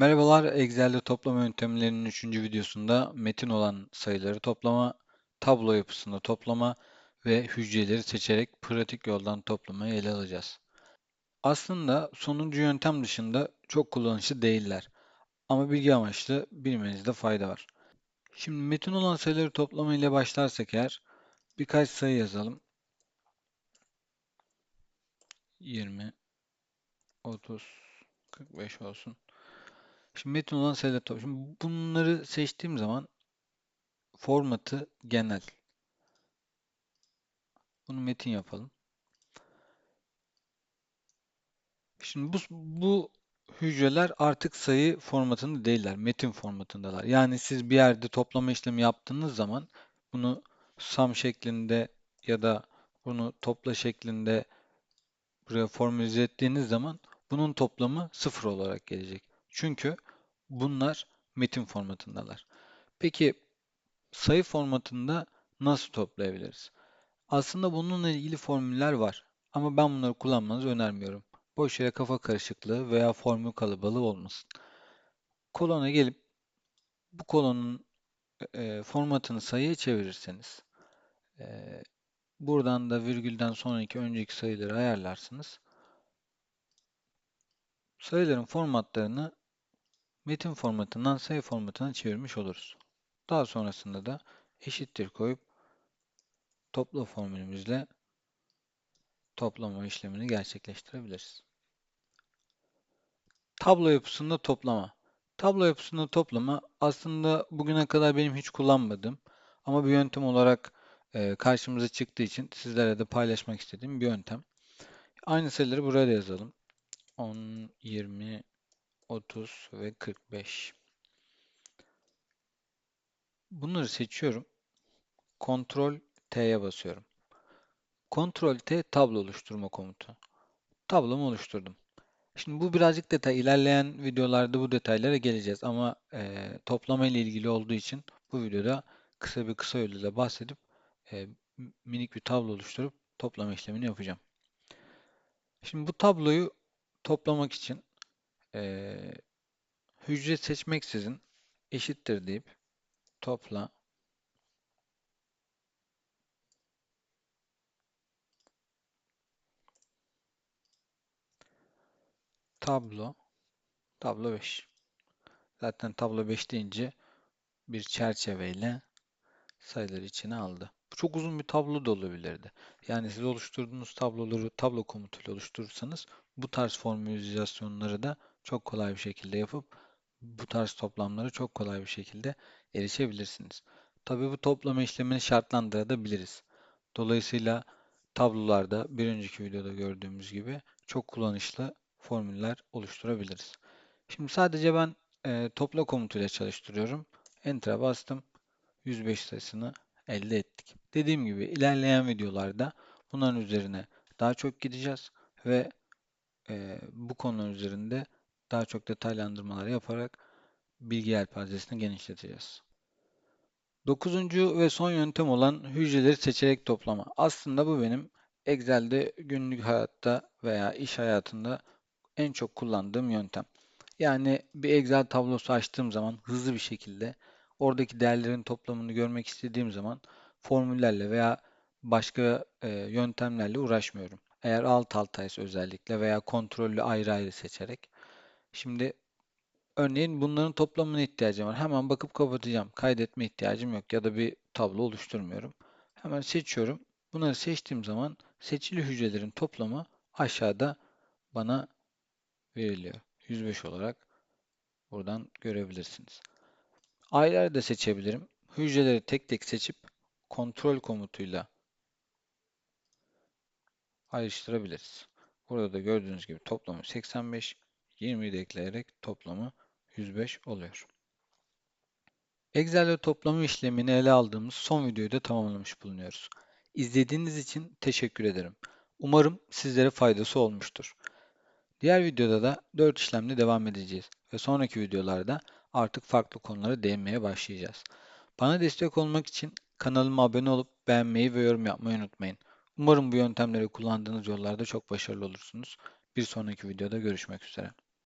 Merhabalar, Excel'de toplama yöntemlerinin 3. videosunda metin olan sayıları toplama, tablo yapısında toplama ve hücreleri seçerek pratik yoldan toplamayı ele alacağız. Aslında sonuncu yöntem dışında çok kullanışlı değiller ama bilgi amaçlı bilmenizde fayda var. Şimdi metin olan sayıları toplama ile başlarsak eğer birkaç sayı yazalım. 20, 30, 45 olsun. Şimdi metin olan toplam. Şimdi bunları seçtiğim zaman formatı genel. Bunu metin yapalım. Şimdi bu, bu hücreler artık sayı formatında değiller. Metin formatındalar. Yani siz bir yerde toplama işlemi yaptığınız zaman bunu sum şeklinde ya da bunu topla şeklinde buraya formülize ettiğiniz zaman bunun toplamı sıfır olarak gelecek. Çünkü bunlar metin formatındalar. Peki sayı formatında nasıl toplayabiliriz? Aslında bununla ilgili formüller var ama ben bunları kullanmanızı önermiyorum. Boş yere kafa karışıklığı veya formül kalabalığı olmasın. Kolona gelip bu kolonun e, formatını sayıya çevirirseniz e, buradan da virgülden sonraki önceki sayıları ayarlarsınız. Sayıların formatlarını metin formatından sayı formatına çevirmiş oluruz. Daha sonrasında da eşittir koyup topla formülümüzle toplama işlemini gerçekleştirebiliriz. Tablo yapısında toplama. Tablo yapısında toplama aslında bugüne kadar benim hiç kullanmadığım ama bir yöntem olarak e, karşımıza çıktığı için sizlere de paylaşmak istediğim bir yöntem. Aynı sayıları buraya da yazalım. 10, 20, 30 ve 45. Bunları seçiyorum. Ctrl T'ye basıyorum. Ctrl T tablo oluşturma komutu. Tablomu oluşturdum. Şimdi bu birazcık detay. İlerleyen videolarda bu detaylara geleceğiz ama e, toplama ile ilgili olduğu için bu videoda kısa bir kısa yoluyla bahsedip e, minik bir tablo oluşturup toplama işlemini yapacağım. Şimdi bu tabloyu toplamak için e, hücre seçmeksizin eşittir deyip topla tablo tablo 5. Zaten tablo 5 deyince bir çerçeveyle sayıları içine aldı. Çok uzun bir tablo da olabilirdi. Yani siz oluşturduğunuz tabloları tablo komutuyla oluşturursanız bu tarz formülizasyonları da çok kolay bir şekilde yapıp bu tarz toplamları çok kolay bir şekilde erişebilirsiniz. Tabi bu toplama işlemini şartlandırabiliriz. Dolayısıyla tablolarda bir önceki videoda gördüğümüz gibi çok kullanışlı formüller oluşturabiliriz. Şimdi sadece ben e, topla komutuyla çalıştırıyorum. Enter'a bastım. 105 sayısını elde ettik. Dediğim gibi ilerleyen videolarda bunların üzerine daha çok gideceğiz ve e, bu konular üzerinde daha çok detaylandırmalar yaparak bilgi yelpazesini genişleteceğiz. Dokuzuncu ve son yöntem olan hücreleri seçerek toplama. Aslında bu benim Excel'de günlük hayatta veya iş hayatında en çok kullandığım yöntem. Yani bir Excel tablosu açtığım zaman hızlı bir şekilde oradaki değerlerin toplamını görmek istediğim zaman formüllerle veya başka e, yöntemlerle uğraşmıyorum. Eğer alt altaysa özellikle veya kontrollü ayrı ayrı seçerek. Şimdi örneğin bunların toplamına ihtiyacım var. Hemen bakıp kapatacağım. Kaydetme ihtiyacım yok ya da bir tablo oluşturmuyorum. Hemen seçiyorum. Bunları seçtiğim zaman seçili hücrelerin toplamı aşağıda bana veriliyor. 105 olarak buradan görebilirsiniz. Ayları da seçebilirim. Hücreleri tek tek seçip kontrol komutuyla ayrıştırabiliriz. Burada da gördüğünüz gibi toplamı 85, 20'yi de ekleyerek toplamı 105 oluyor. Excel'de toplama işlemini ele aldığımız son videoyu da tamamlamış bulunuyoruz. İzlediğiniz için teşekkür ederim. Umarım sizlere faydası olmuştur. Diğer videoda da 4 işlemle devam edeceğiz ve sonraki videolarda artık farklı konulara değinmeye başlayacağız. Bana destek olmak için kanalıma abone olup beğenmeyi ve yorum yapmayı unutmayın. Umarım bu yöntemleri kullandığınız yollarda çok başarılı olursunuz. Bir sonraki videoda görüşmek üzere.